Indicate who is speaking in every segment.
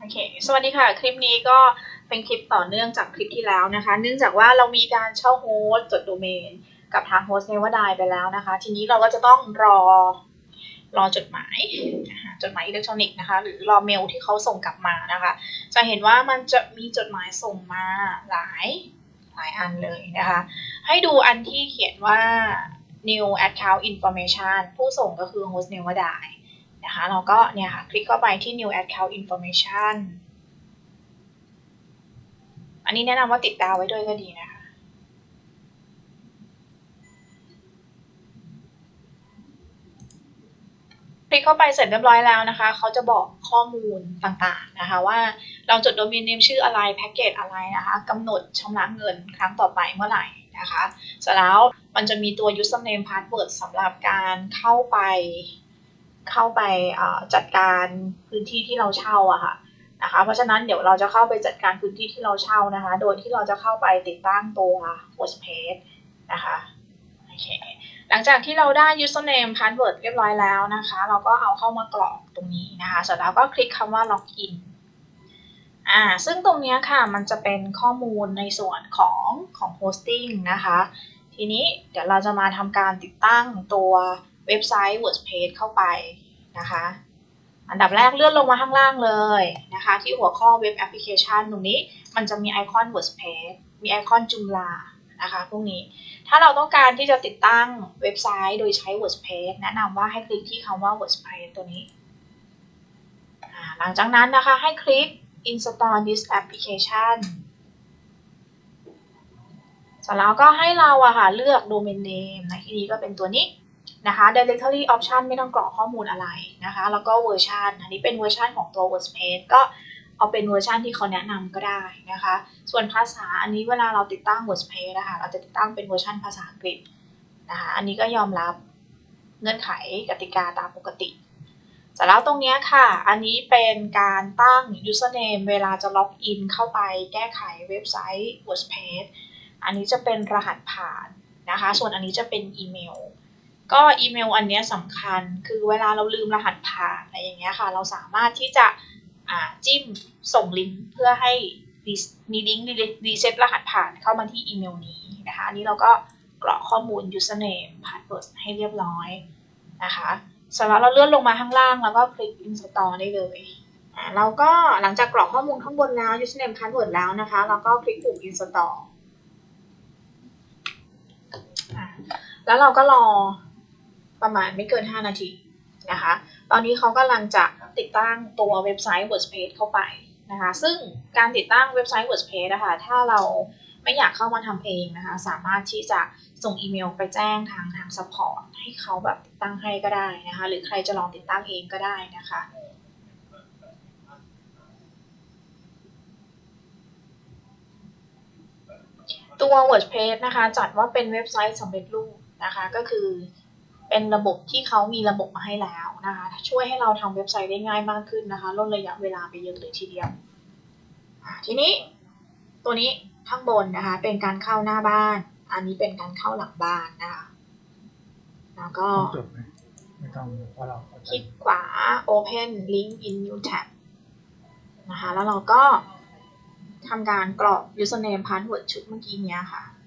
Speaker 1: โอเค สวัสดีค่ะ คลิปนี้ก็เป็นคลิปต่อเนื่องจากคลิปที่แล้วนะคะ เนื่องจากว่าเรามีการเช่าโฮสต์จดโดเมน กับทางโฮสต์เนวดายไปแล้วนะคะ ทีนี้เราก็จะต้องรอรอจดหมายจดหมายอิเล็กทรอนิกส์นะคะ หรือรอเมลที่เขาส่งกลับมานะคะ จะเห็นว่ามันจะมีจดหมายส่งมาหลายหลายอันเลยนะคะ ให้ดูอันที่เขียนว่า new account information ผู้ส่งก็คือ host name ว่าได้ นะคะเราก็เนี่ยค่ะคลิกเข้าไปที่ new account information อันนี้แนะนำว่าติดดาวไว้ด้วยก็ดีนะคะ คลิกเข้าไปเสร็จเรียบร้อยแล้วนะคะ เขาจะบอกข้อมูลต่างๆนะคะว่าเราจดโดเมนเนมชื่ออะไรแพ็กเกจอะไรนะคะกำหนดชำระเงินครั้งต่อไปเมื่อไหร่นะคะเสร็จแล้วมันจะมีตัว username password สำหรับการเข้าไป เข้าไปจัดการพื้นที่ที่เราเช่าอะค่ะนะคะ เพราะฉะนั้นเดี๋ยวเราจะเข้าไปจัดการพื้นที่ที่เราเช่านะคะ โดยที่เราจะเข้าไปติดตั้งตัว host page นะคะโอเคหลังจากที่เราได้ username password เรียบร้อยแล้วนะคะ เราก็เอาเข้ามากรอกตรงนี้นะคะเสร็จแล้วก็คลิกคำว่า login อ่าซึ่งตรงนี้ค่ะมันจะเป็นข้อมูลในส่วนของของ hosting นะคะ ทีนี้เดี๋ยวเราจะมาทำการติดตั้งตัวเว็บไซต์ WordPress เข้าไป นะคะ อันดับแรกเลื่อนลงมาข้างล่างเลยนะคะ ที่หัวข้อเว็บแอปพลิเคชันตรงนี้มันจะมีไอคอน WordPress มีไอคอนจุมลานะคะพวกนี้ถ้าเราต้องการที่จะติดตั้งเว็บไซต์โดยใช้ WordPress แนะนำว่าให้คลิกที่คำว่า WordPress ตัวนี้ หลังจากนั้นนะคะให้คลิก install this application เสร็จแล้วก็ให้เราอะค่ะเลือก domain name ในที่นี้ก็เป็นตัวนี้ นะคะ directory option ไม่ต้องกรอกข้อมูลอะไรนะคะ แล้วก็เวอร์ชันอันนี้เป็นเวอร์ชันของตัว WordPress ก็เอาเป็นเวอร์ชันที่เขาแนะนำก็ได้นะคะ ส่วนภาษาอันนี้เวลาเราติดตั้ง WordPress นะคะ เราจะติดตั้งเป็นเวอร์ชันภาษาอังกฤษนะคะ อันนี้ก็ยอมรับเงื่อนไขกติกาตามปกติเสร็จแล้วตรงนี้ค่ะ อันนี้เป็นการตั้ง username เวลาจะล็อกอินเข้าไปแก้ไขเว็บไซต์ WordPress อันนี้จะเป็นรหัสผ่านนะคะ ส่วนอันนี้จะเป็นอีเมล ก็อีเมลอันนี้สำคัญคือเวลาเราลืมรหัสผ่านอะไรอย่างเงี้ยค่ะ เราสามารถที่จะจิ้มส่งลิงก์เพื่อให้มีลิงก์รีเซ็ตรหัสผ่านเข้ามาที่อีเมลนี้นะคะ อันนี้เราก็กรอกข้อมูล username password ให้เรียบร้อยนะคะเสร็จแล้วเราเลื่อนลงมาข้างล่างแล้วก็คลิก install ได้เลยอ่าเราก็หลังจากกรอกข้อมูลข้างบนแล้ว username password แล้วนะคะ เราก็คลิกปุ่ม install อ่าแล้วเราก็รอ ประมาณไม่เกิน 5 นาทีนะคะ ตอนนี้เขากำลังจะติดตั้งตัวเว็บไซต์ WordPress เข้าไปนะคะ ซึ่งการติดตั้งเว็บไซต์ WordPress นะคะ ถ้าเราไม่อยากเข้ามาทำเองนะคะ สามารถที่จะส่งอีเมลไปแจ้งทางทาง support ให้เขาแบบติดตั้งให้ก็ได้นะคะ หรือใครจะลองติดตั้งเองก็ได้นะคะตัว WordPress นะคะ จัดว่าเป็นเว็บไซต์สำเร็จรูปนะคะ ก็คือ เป็นระบบที่เขามีระบบมาให้แล้วนะคะ ช่วยให้เราทำเว็บไซต์ได้ง่ายมากขึ้นนะคะลดระยะเวลาไปเยอะเลยทีเดียวอ่าทีนี้ตัวนี้ข้างบนนะคะ เป็นการเข้าหน้าบ้าน อันนี้เป็นการเข้าหลังบ้านนะคะแล้วก็
Speaker 2: ต้องจดไหมไม่ต้องเพราะเราเข้าใจ
Speaker 1: คลิกขวา Open Link in New Tab นะคะ แล้วเราก็ทำการกรอก username password ชุดเมื่อกี้เนี้ยค่ะอ่า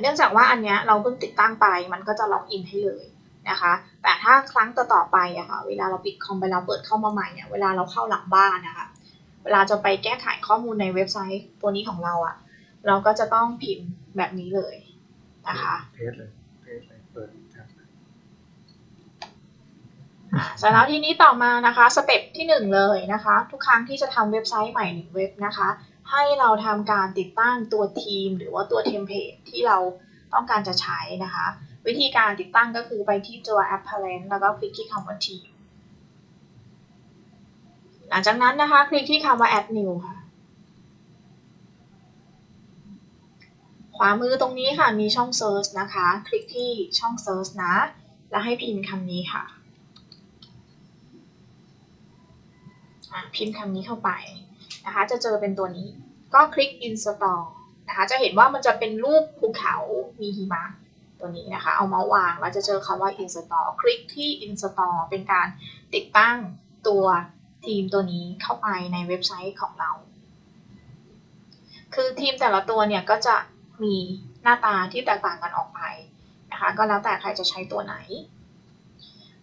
Speaker 1: เนื่องจากว่าอันเนี้ยเราเพิ่งติดตั้งไปมันก็จะล็อกอินให้เลยนะคะ แต่ถ้าครั้งต่อๆไปอะค่ะ เวลาเราปิดคอมไปแล้วเปิดเข้ามาใหม่เนี่ย เวลาเราเข้าหลังบ้านนะคะ เวลาจะไปแก้ไขข้อมูลในเว็บไซต์ตัวนี้ของเราอะเราก็จะต้องพิมพ์แบบนี้เลยนะคะ
Speaker 2: เทสเลยเทสเลยเปิดแท็บ
Speaker 1: เสร็จแล้วทีนี้ต่อมานะคะสเต็ปที่หนึ่งเลยนะคะ ทุกครั้งที่จะทำเว็บไซต์ใหม่หนึ่งเว็บนะคะ ให้เราทำการติดตั้งตัวทีม หรือว่าตัวเทมเพลตที่เราต้องการจะใช้นะคะ วิธีการติดตั้งก็คือไปที่ตัว Apparent แล้วก็คลิกที่คำว่าทีมหลังจากนั้นนะคะ คลิกที่คำว่า Add New ค่ะ ขวามือตรงนี้ค่ะมีช่อง Search นะคะ คลิกที่ช่อง Search นะ แล้วให้พิมพ์คำนี้ค่ะอะพิมพ์คำนี้เข้าไป นะคะ จะเจอเป็นตัวนี้ ก็คลิก install นะคะ จะเห็นว่ามันจะเป็นรูปภูเขา มีหิมะตัวนี้นะคะ เอาเมาส์วางแล้วจะเจอคำว่า install คลิกที่ install เป็นการติดตั้งตัวทีมตัวนี้เข้าไปในเว็บไซต์ของเรา คือทีมแต่ละตัวเนี่ยก็จะมีหน้าตาที่แตกต่างกันออกไปนะคะ ก็แล้วแต่ใครจะใช้ตัวไหน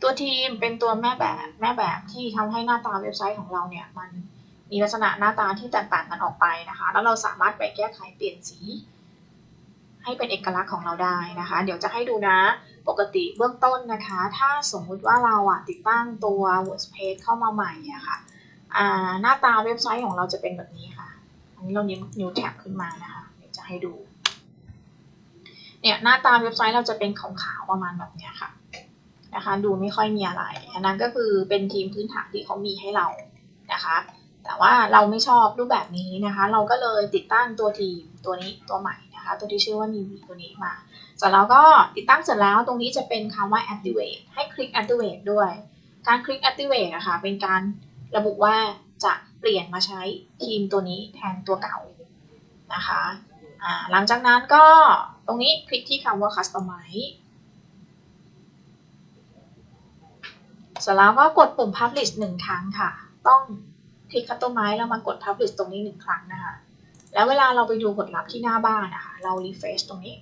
Speaker 1: ตัวทีมเป็นตัวแม่แบบแม่แบบที่ทำให้หน้าตาเว็บไซต์ของเราเนี่ยมัน มีลักษณะหน้าตาที่แตกต่างกันออกไปนะคะ แล้วเราสามารถไปแก้ไขเปลี่ยนสี ให้เป็นเอกลักษณ์ของเราได้นะคะ เดี๋ยวจะให้ดูนะ ปกติเบื้องต้นนะคะ ถ้าสมมุติว่าเราอะติดตั้งตัว WordPress เข้ามาใหม่อะค่ะอ่าหน้าตาเว็บไซต์ของเราจะเป็นแบบนี้ค่ะ อันนี้เราเน้นิ้วแท็บขึ้นมานะคะ เดี๋ยวจะให้ดู เนี่ยหน้าตาเว็บไซต์เราจะเป็นขาวๆประมาณแบบนี้ค่ะนะคะ ดูไม่ค่อยมีอะไร อันนั้นก็คือเป็นทีมพื้นฐานที่เขามีให้เรานะคะ แต่ว่าเราไม่ชอบรูปแบบนี้นะคะ เราก็เลยติดตั้งตัวทีมตัวนี้ตัวใหม่นะคะ ตัวที่ชื่อว่า n i v ตัวนี้มาเสร็จแล้วก็ติดตั้งเสร็จแล้วตรงนี้จะเป็นคำว่า activate ให้คลิก activate ด้วย การคลิก activate นะคะเป็นการระบุว่าจะเปลี่ยนมาใช้ทีมตัวนี้แทนตัวเก่านะคะหลังจากนั้นก็ตรงนี้คลิกที่คำว่า customize เสร็จแล้วก็กดปุ่ม publish หนึ่งครั้งค่ะ ต้อง คลิก customize แล้วมากด publish ตรงนี้หนึ่งครั้งนะคะ แล้วเวลาเราไปดูผลลัพธ์ที่หน้าบ้านนะคะ เรา refresh ตรงนี้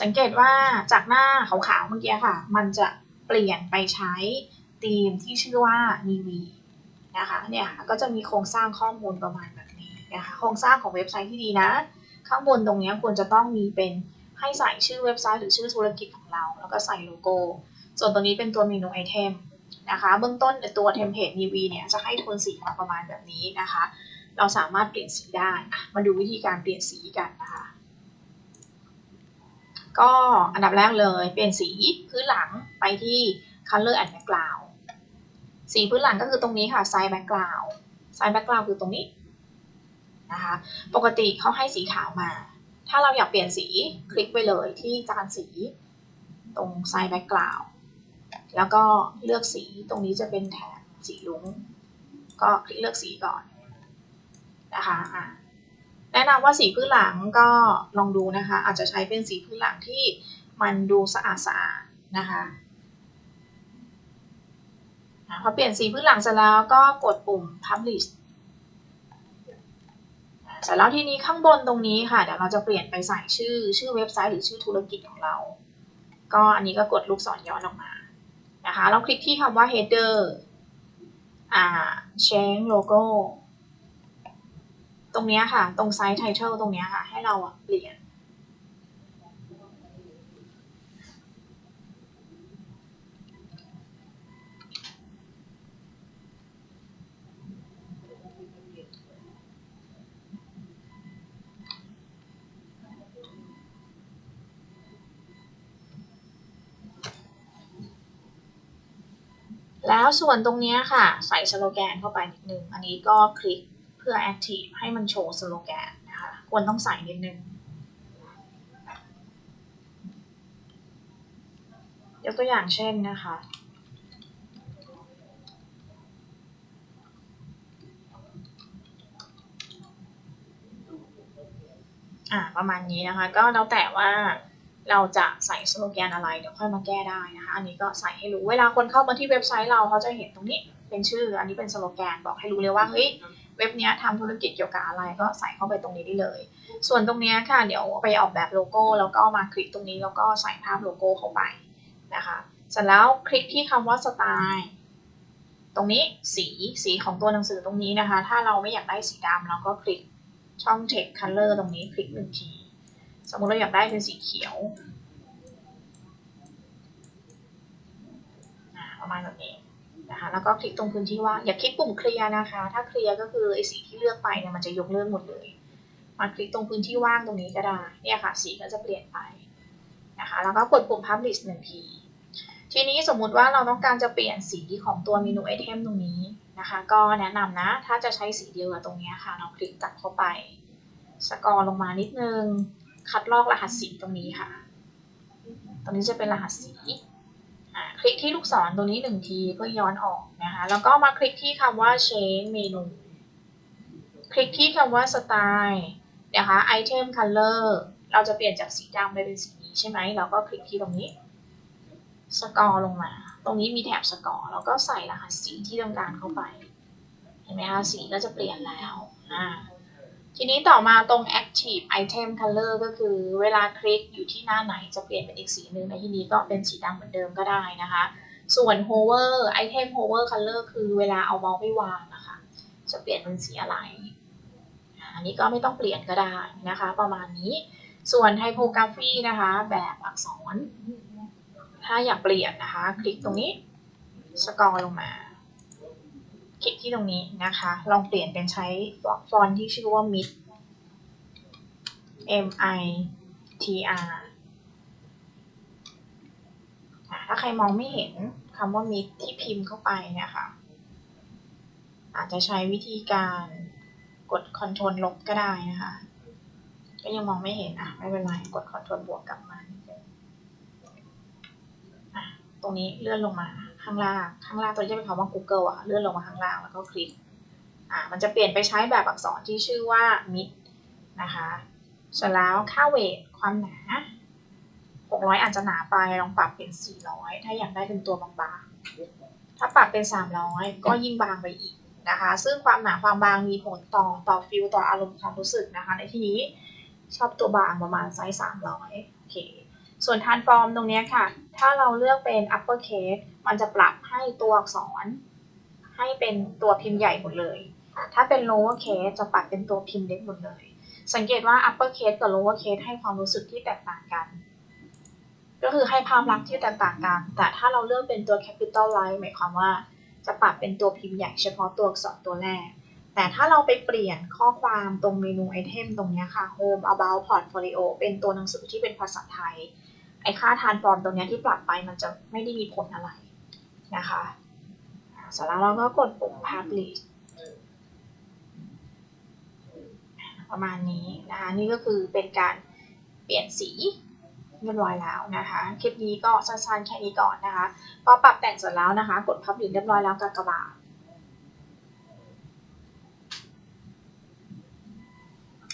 Speaker 1: สังเกตว่าจากหน้าขาวๆเมื่อกี้ค่ะ มันจะเปลี่ยนไปใช้ธีมที่ชื่อว่า n i v นะคะเนี่ยค่ะก็จะมีโครงสร้างข้อมูลประมาณแบบนี้นะคะโครงสร้างของเว็บไซต์ที่ดีนะ ข้างบนตรงนี้ควรจะต้องมีเป็นให้ใส่ชื่อเว็บไซต์หรือชื่อธุรกิจของเรา แล้วก็ใส่โลโก้ ส่วนตรงนี้เป็นตัวเมนูไอเทม นะคะเบื้องต้นตัวเทมเพลต n i v เนี่ยจะให้โทนสีมาประมาณแบบนี้นะคะ เราสามารถเปลี่ยนสีได้มาดูวิธีการเปลี่ยนสีกันนะคะก็อันดับแรกเลยเปลี่ยนสีพื้นหลังไปที่ color and background สีพื้นหลังก็คือตรงนี้ค่ะ side background side background คือตรงนี้นะคะปกติเขาให้สีขาวมา ถ้าเราอยากเปลี่ยนสีคลิกไปเลยที่จานสีตรง side background แล้วก็เลือกสีตรงนี้จะเป็นแถบสีลุ้ง ก็คลิกเลือกสีก่อนนะคะอะแนะนำว่าสีพื้นหลังก็ลองดูนะคะ อาจจะใช้เป็นสีพื้นหลังที่มันดูสะอาดสะอาดนะคะพอเปลี่ยนสีพื้นหลังเสร็จแล้วก็กดปุ่ม publish เสร็จแล้วทีนี้ข้างบนตรงนี้ค่ะ เดี๋ยวเราจะเปลี่ยนไปใส่ชื่อชื่อเว็บไซต์หรือชื่อธุรกิจของเรา ก็อันนี้ก็กดลูกศรย้อนออกมา นะคะแล้วคลิกที่คำว่า header อ่า change logo ตรงเนี้ยค่ะ ตรงไซต์ title ตรงเนี้ยค่ะ ให้เราเปลี่ยน แล้วส่วนตรงนี้ค่ะ ใส่สโลแกนเข้าไปนิดนึง อันนี้ก็คลิกเพื่อ Active ให้มันโชว์สโลแกนนะคะ ควรต้องใส่นิดนึง ยกตัวอย่างเช่นนะคะ อ่าประมาณนี้นะคะ ก็แล้วแต่ว่า เราจะใส่สโลแกนอะไรเดี๋ยวค่อยมาแก้ได้นะคะ อันนี้ก็ใส่ให้รู้เวลาคนเข้ามาที่เว็บไซต์เราเขาจะเห็นตรงนี้เป็นชื่อ อันนี้เป็นสโลแกนบอกให้รู้เลยว่าเฮ้ยเว็บนี้ทำธุรกิจเกี่ยวกับอะไรก็ใส่เข้าไปตรงนี้ได้เลย ส่วนตรงนี้ค่ะเดี๋ยวไปออกแบบโลโก้แล้วก็มาคลิกตรงนี้แล้วก็ใส่ภาพโลโก้เข้าไปนะคะเสร็จแล้วคลิกที่คำว่าสไตล์ตรงนี้สีสีของตัวหนังสือตรงนี้นะคะ ถ้าเราไม่อยากได้สีดำเราก็คลิกช่อง text color ตรงนี้คลิกหนึ่งที สมมติเราอยากได้เป็นสีเขียวประมาณแบบนี้นะคะแล้วก็คลิกตรงพื้นที่ว่างอย่าคลิกปุ่มเคลียร์นะคะ ถ้าเคลียร์ก็คือไอ้สีที่เลือกไปเนี่ยมันจะยกเลิกหมดเลย มาคลิกตรงพื้นที่ว่างตรงนี้ก็ได้เนี่ยค่ะ สีก็จะเปลี่ยนไปนะคะ แล้วก็กดปุ่ม publish หนึ่งที ทีนี้สมมุติว่าเราต้องการจะเปลี่ยนสีของตัวเมนูไอเทมตรงนี้นะคะ ก็แนะนำนะ ถ้าจะใช้สีเดียวกับตรงนี้ค่ะ เราคลิกกลับเข้าไป สกอร์ลงมานิดนึง คัดลอกรหัสสีตรงนี้ค่ะ ตรงนี้จะเป็นรหัสสีคลิกที่ลูกศรตรงนี้หนึ่งทีเพื่อย้อนออกนะคะ แล้วก็มาคลิกที่คำว่า change menu คลิกที่คำว่า style นะคะ item color เราจะเปลี่ยนจากสีดำไปเป็นสีนี้ใช่ไหม เราก็คลิกที่ตรงนี้ สกอร์ลงมา ตรงนี้มีแถบสกอร์แล้วก็ใส่รหัสสีที่ต้องการเข้าไป เห็นไหมคะ สีก็จะเปลี่ยนแล้ว อ่า ทีนี้ต่อมาตรง active item color ก็คือเวลาคลิกอยู่ที่หน้าไหนจะเปลี่ยนเป็นอีกสีหนึ่งในที่นี้ก็เป็นสีดำเหมือนเดิมก็ได้นะคะ ส่วน hover item hover color คือเวลาเอาเมาส์ไปวางนะคะ จะเปลี่ยนเป็นสีอะไร อันนี้ก็ไม่ต้องเปลี่ยนก็ได้นะคะ ประมาณนี้ ส่วน typography นะคะ แบบอักษร ถ้าอยากเปลี่ยนนะคะ คลิกตรงนี้ สกอร์ลงมา คลิกที่ตรงนี้นะคะ ลองเปลี่ยนเป็นใช้ฟอนต์ที่ชื่อว่า mid m i t r ถ้าใครมองไม่เห็นคำว่า mid ที่พิมพ์เข้าไปเนี่ยค่ะอาจจะใช้วิธีการกด Ctrl ลบก็ได้นะคะ ก็ยังมองไม่เห็นอะ ไม่เป็นไร กด Ctrl บวกกลับมา ตรงนี้เลื่อนลงมา ข้างล่าง ข้างล่างตัวนี้จะเป็นคำว่า Google อะ เลื่อนลงมาข้างล่างแล้วก็คลิก อะมันจะเปลี่ยนไปใช้แบบอักษรที่ชื่อว่า mid นะคะเสร็จแล้วค่าเวทความหนา 600อาจจะหนาไป ลองปรับเป็น 400 ถ้าอยากได้เป็นตัวบางๆ ถ้าปรับเป็น 300 ก็ยิ่งบางไปอีกนะคะ ซึ่งความหนาความบางมีผลต่อต่อฟิลต่ออารมณ์ความรู้สึกนะคะ ในที่นี้ชอบตัวบางประมาณไซส์ 300 โอเค ส่วนทานฟอร์มตรงนี้ค่ะ ถ้าเราเลือกเป็น upper case มันจะปรับให้ตัวอักษร ให้เป็นตัวพิมพ์ใหญ่หมดเลย ถ้าเป็น lower case จะปรับเป็นตัวพิมพ์เล็กหมดเลย สังเกตว่า upper case กับ lower case ให้ความรู้สึกที่แตกต่างกัน ก็คือให้ภาพลักษณ์ที่แตกต่างกัน แต่ถ้าเราเลือกเป็นตัว capital light หมายความว่าจะปรับเป็นตัวพิมพ์ใหญ่เฉพาะตัวอักษรตัวแรก แต่ถ้าเราไปเปลี่ยนข้อความตรงเมนูไอเทมตรงนี้ค่ะ home about portfolio เป็นตัวหนังสือที่เป็นภาษาไทย ไอ้ค่าทานฟอร์มตรงนี้ที่ปรับไปมันจะไม่ได้มีผลอะไรนะคะเสร็จแล้วเราก็กดปุ่ม publish ประมาณนี้นะคะนี่ก็คือเป็นการเปลี่ยนสีเรียบร้อยแล้วนะคะคลิปนี้ก็สั้นๆแค่นี้ก่อนนะคะพอปรับแต่งเสร็จแล้วนะคะ กด publish เรียบร้อยแล้วกากบาท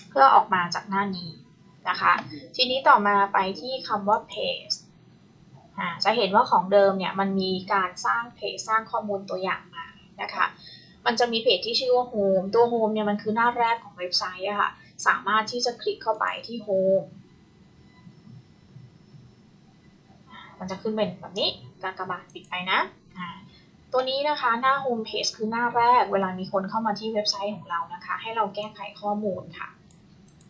Speaker 1: เพื่อออกมาจากหน้านี้ นะคะ ทีนี้ต่อมาไปที่คำว่า page จะเห็นว่าของเดิมเนี่ยมันมีการสร้างเพจสร้างข้อมูลตัวอย่างมานะคะ มันจะมีเพจที่ชื่อว่า home ตัว home เนี่ยมันคือหน้าแรกของเว็บไซต์อะค่ะ สามารถที่จะคลิกเข้าไปที่ home มันจะขึ้นเป็นแบบนี้กากบาทปิดไปนะ ตัวนี้นะคะหน้า home page คือหน้าแรกเวลามีคนเข้ามาที่เว็บไซต์ของเรานะคะ ให้เราแก้ไขข้อมูลค่ะ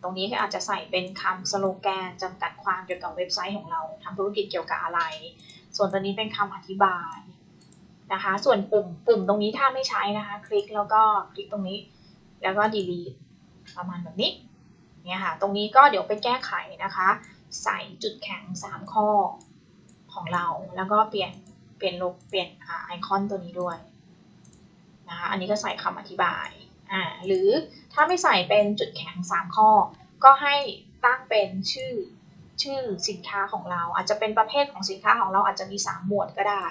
Speaker 1: ตรงนี้ก็อาจจะใส่เป็นคำสโลแกนจำกัดความเกี่ยวกับเว็บไซต์ของเราทำธุรกิจเกี่ยวกับอะไร ส่วนตัวนี้เป็นคำอธิบายนะคะ ส่วนปุ่มปุ่มตรงนี้ถ้าไม่ใช้นะคะ คลิกแล้วก็คลิกตรงนี้ แล้วก็ delete ประมาณแบบนี้เนี่ยค่ะ ตรงนี้ก็เดี๋ยวไปแก้ไขนะคะ ใส่จุดแข็ง 3 ข้อของเรา แล้วก็เปลี่ยนเปลี่ยนลบเปลี่ยนไอคอนตัวนี้ด้วยนะคะ อันนี้ก็ใส่คำอธิบาย อ่าหรือถ้าไม่ใส่เป็นจุดแข็ง 3 ข้อ ก็ให้ตั้งเป็นชื่อชื่อสินค้าของเรา อาจจะเป็นประเภทของสินค้าของเราอาจจะมี 3 หมวดก็ได้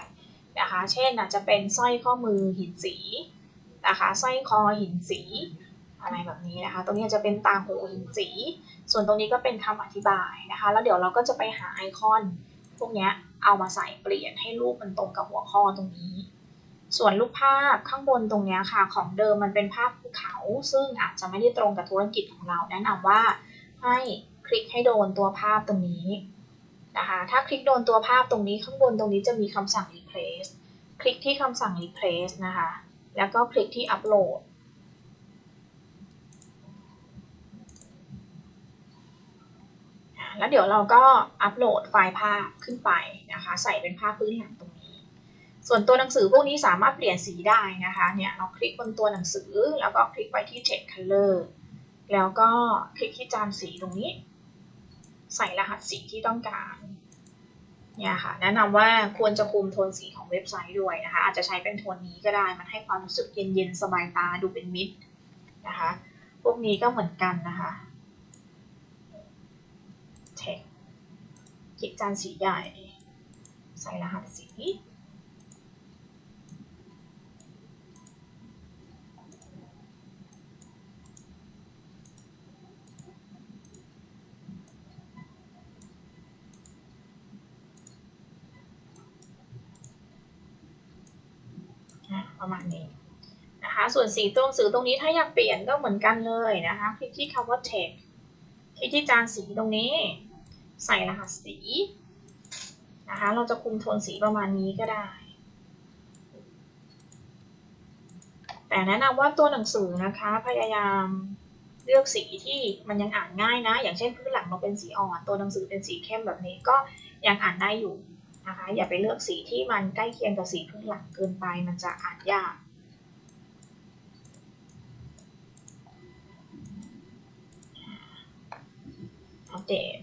Speaker 1: นะคะ เช่นอาจจะเป็นสร้อยข้อมือหินสีนะคะสร้อยคอหินสีอะไรแบบนี้นะคะ ตรงนี้จะเป็นต่างหูหินสี ส่วนตรงนี้ก็เป็นคำอธิบายนะคะ แล้วเดี๋ยวเราก็จะไปหาไอคอน พวกนี้เอามาใส่เปลี่ยนให้รูปมันตรงกับหัวข้อตรงนี้ ส่วนรูปภาพข้างบนตรงนี้ค่ะ ของเดิมมันเป็นภาพภูเขา ซึ่งอาจจะไม่ได้ตรงกับธุรกิจของเรา แนะนำว่าให้คลิกให้โดนตัวภาพตรงนี้นะคะ ถ้าคลิกโดนตัวภาพตรงนี้ข้างบนตรงนี้จะมีคำสั่ง replace คลิกที่คำสั่ง replace นะคะ แล้วก็คลิกที่ upload แล้วเดี๋ยวเราก็อัปโหลดไฟล์ภาพขึ้นไปนะคะ ใส่เป็นภาพพื้นหลังตรง ส่วนตัวหนังสือพวกนี้สามารถเปลี่ยนสีได้นะคะ เนี่ยเราคลิกบนตัวหนังสือแล้วก็คลิกไปที่ text color แล้วก็คลิกที่จานสีตรงนี้ ใส่รหัสสีที่ต้องการ เนี่ยค่ะ แนะนำว่าควรจะคุมโทนสีของเว็บไซต์ด้วยนะคะ อาจจะใช้เป็นโทนนี้ก็ได้ มันให้ความรู้สึกเย็นๆ สบายตา ดูเป็นมิตรนะคะ พวกนี้ก็เหมือนกันนะคะ text คลิกจานสีใหญ่ ใส่รหัสสี ประมาณนี้นะคะส่วนสีตัวหนังสือตรงนี้ถ้าอยากเปลี่ยนก็เหมือนกันเลยนะคะคลิกที่คำว่า text คลิกที่จานสีตรงนี้ ใส่รหัสสีนะคะเราจะคุมโทนสีประมาณนี้ก็ได้ แต่แนะนำว่าตัวหนังสือนะคะพยายามเลือกสีที่มันยังอ่านง่ายนะ อย่างเช่นพื้นหลังเราเป็นสีอ่อน ตัวหนังสือเป็นสีเข้มแบบนี้ก็ยังอ่านได้อยู่ นะคะ อย่าไปเลือกสีที่มันใกล้เคียงกับสีพื้นหลังเกินไป มันจะอ่านยาก อัปเดต